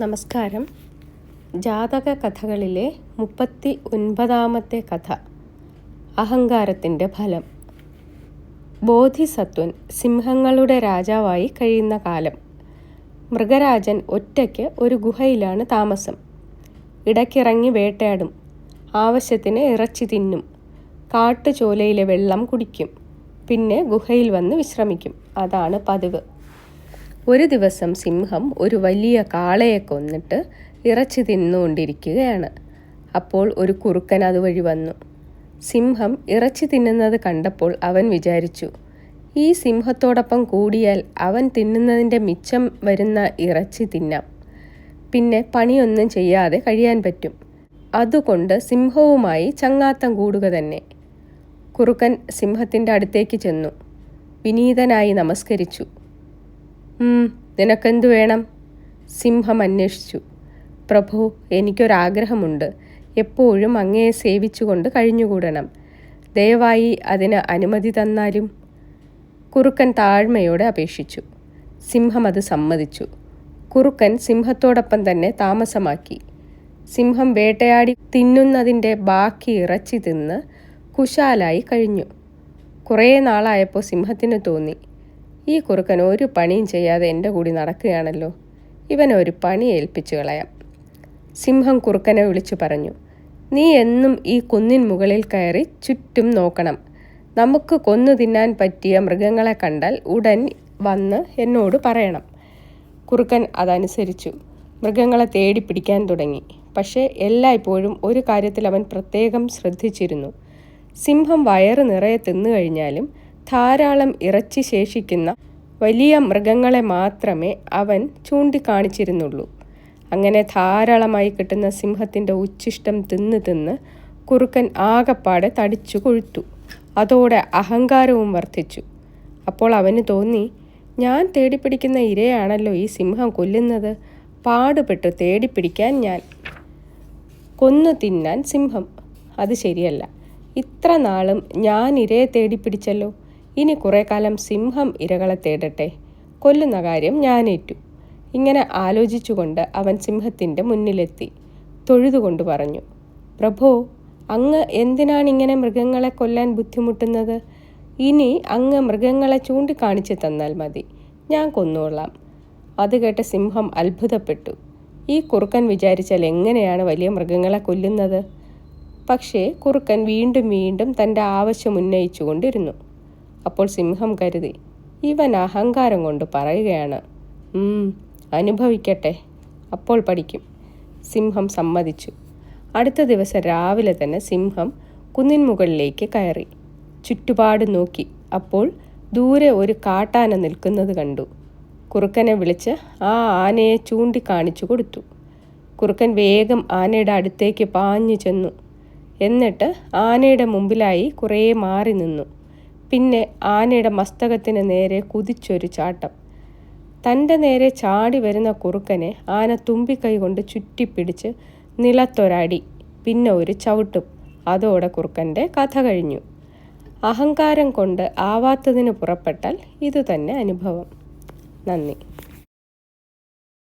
നമസ്കാരം. ജാതക കഥകളിലെ മുപ്പത്തി ഒൻപതാമത്തെ കഥ. അഹങ്കാരത്തിന്റെ ഫലം. ബോധിസത്വൻ സിംഹങ്ങളുടെ രാജാവായി കഴിയുന്ന കാലം. മൃഗരാജൻ ഒറ്റയ്ക്ക് ഒരു ഗുഹയിലാണ് താമസം. ഇടയ്ക്കിറങ്ങി വേട്ടയാടും. ആവശ്യത്തിന് ഇറച്ചി തിന്നും. കാട്ടുചോലയിലെ വെള്ളം കുടിക്കും. പിന്നെ ഗുഹയിൽ വന്ന് വിശ്രമിക്കും. അതാണ് പതിവ്. ഒരു ദിവസം സിംഹം ഒരു വലിയ കാളയെ കൊന്നിട്ട് ഇറച്ചി തിന്നുകൊണ്ടിരിക്കുകയാണ്. അപ്പോൾ ഒരു കുറുക്കൻ അതുവഴി വന്നു. സിംഹം ഇറച്ചി തിന്നുന്നത് കണ്ടപ്പോൾ അവൻ വിചാരിച്ചു ഈ സിംഹത്തോടൊപ്പം കൂടിയാൽ അവൻ തിന്നുന്നതിന്റെ മിച്ചം വരുന്ന ഇറച്ചി തിന്നാം. പിന്നെ പണിയൊന്നും ചെയ്യാതെ കഴിയാൻ പറ്റും. അതുകൊണ്ട് സിംഹവുമായി ചങ്ങാത്തം കൂടുക തന്നെ. കുറുക്കൻ സിംഹത്തിന്റെ അടുത്തേക്ക് ചെന്നു. വിനീതനായി നമസ്കരിച്ചു. "ഉം, നിനക്കെന്തു വേണം? സിംഹം അന്വേഷിച്ചു. പ്രഭു എനിക്കൊരാഗ്രഹമുണ്ട്. എപ്പോഴും അങ്ങയെ സേവിച്ചുകൊണ്ട് കഴിഞ്ഞുകൂടണം. ദയവായി അതിന് അനുമതി തന്നാലും? കുറുക്കൻ താഴ്മയോടെ അപേക്ഷിച്ചു. സിംഹം അത് സമ്മതിച്ചു. കുറുക്കൻ സിംഹത്തോടൊപ്പം തന്നെ താമസമാക്കി. സിംഹം വേട്ടയാടി തിന്നുന്നതിന്റെ ബാക്കി ഇറച്ചി തിന്ന് കുശാലായി കഴിഞ്ഞു. കുറേ നാളായപ്പോൾ സിംഹത്തിന് തോന്നി. ഈ കുറുക്കൻ ഒരു പണിയും ചെയ്യാതെ എന്റെ കൂടി നടക്കുകയാണല്ലോ. ഇവനെ ഒരു പണി ഏൽപ്പിച്ചു കളയാം. സിംഹം കുറുക്കനെ വിളിച്ചു പറഞ്ഞു നീ എന്നും ഈ കുന്നിൻ മുകളിൽ കയറി ചുറ്റും നോക്കണം. നമുക്ക് കൊന്നു തിന്നാൻ പറ്റിയ മൃഗങ്ങളെ കണ്ടാൽ ഉടൻ വന്ന് എന്നോട് പറയണം. കുറുക്കൻ അതനുസരിച്ചു. മൃഗങ്ങളെ തേടി പിടിക്കാൻ തുടങ്ങി. പക്ഷേ എല്ലായ്പ്പോഴും ഒരു കാര്യത്തിൽ അവൻ പ്രത്യേകം ശ്രദ്ധിച്ചിരുന്നു. സിംഹം വയറ് നിറയെ തിന്നു കഴിഞ്ഞാലും ധാരാളം ഇറച്ചി ശേഷിക്കുന്ന വലിയ മൃഗങ്ങളെ മാത്രമേ അവൻ ചൂണ്ടിക്കാണിച്ചിരുന്നുള്ളൂ. അങ്ങനെ ധാരാളമായി കിട്ടുന്ന സിംഹത്തിന്റെ ഉച്ഛിഷ്ടം തിന്ന് തിന്ന് കുറുക്കൻ ആകപ്പാടെ തടിച്ചു കൊഴുത്തു. അതോടെ അഹങ്കാരവും വർദ്ധിച്ചു. അപ്പോൾ അവന് തോന്നി ഞാൻ തേടിപ്പിടിക്കുന്ന ഇരയാണല്ലോ ഈ സിംഹം കൊല്ലുന്നത്. പാടുപെട്ടു തേടിപ്പിടിക്കാൻ ഞാൻ. കൊന്നു തിന്നാൻ സിംഹം. അത് ശരിയല്ല. ഇത്ര നാളും ഞാൻ ഇരയെ തേടിപ്പിടിച്ചല്ലോ. ഇനി കുറേ കാലം സിംഹം ഇരകളെ തേടട്ടെ. കൊല്ലുന്ന കാര്യം ഞാനേറ്റു. ഇങ്ങനെ ആലോചിച്ചുകൊണ്ട് അവൻ സിംഹത്തിന്റെ മുന്നിലെത്തി. തൊഴുതുകൊണ്ട് പറഞ്ഞു പ്രഭോ അങ്ങ് എന്തിനാണ് ഇങ്ങനെ മൃഗങ്ങളെ കൊല്ലാൻ ബുദ്ധിമുട്ടുന്നത്? ഇനി അങ്ങ് മൃഗങ്ങളെ ചൂണ്ടിക്കാണിച്ചു തന്നാൽ മതി. ഞാൻ കൊന്നുകൊള്ളാം അത് കേട്ട് സിംഹം അത്ഭുതപ്പെട്ടു. ഈ കുറുക്കൻ വിചാരിച്ചാൽ എങ്ങനെയാണ് വലിയ മൃഗങ്ങളെ കൊല്ലുന്നത്? പക്ഷേ കുറുക്കൻ വീണ്ടും വീണ്ടും തന്റെ ആവശ്യം ഉന്നയിച്ചു കൊണ്ടിരുന്നു അപ്പോൾ സിംഹം കരുതി ഇവൻ അഹങ്കാരം കൊണ്ട് പറയുകയാണ്. "ഉം, അനുഭവിക്കട്ടെ. അപ്പോൾ പഠിക്കും. സിംഹം സമ്മതിച്ചു. അടുത്ത ദിവസം രാവിലെ തന്നെ സിംഹം കുന്നിൻ മുകളിലേക്ക് കയറി. ചുറ്റുപാട് നോക്കി. അപ്പോൾ ദൂരെ ഒരു കാട്ടാന നിൽക്കുന്നത് കണ്ടു. കുറുക്കനെ വിളിച്ച് ആ ആനയെ ചൂണ്ടിക്കാണിച്ചു കൊടുത്തു. കുറുക്കൻ വേഗം ആനയുടെ അടുത്തേക്ക് പാഞ്ഞു ചെന്നു. എന്നിട്ട് ആനയുടെ മുമ്പിലായി കുറേ മാറി നിന്നു. പിന്നെ ആനയുടെ മസ്തകത്തിന് നേരെ കുതിച്ചൊരു ചാട്ടം. തന്റെ നേരെ ചാടി വരുന്ന കുറുക്കനെ ആന തുമ്പിക്കൈ കൊണ്ട് ചുറ്റിപ്പിടിച്ച് നിലത്തൊരടി പിന്നെ ഒരു ചവിട്ടും. അതോടെ കുറുക്കന്റെ കഥ കഴിഞ്ഞു. അഹങ്കാരം കൊണ്ട് ആവാത്തതിന് പുറപ്പെട്ടാൽ ഇതുതന്നെ അനുഭവം. നന്ദി.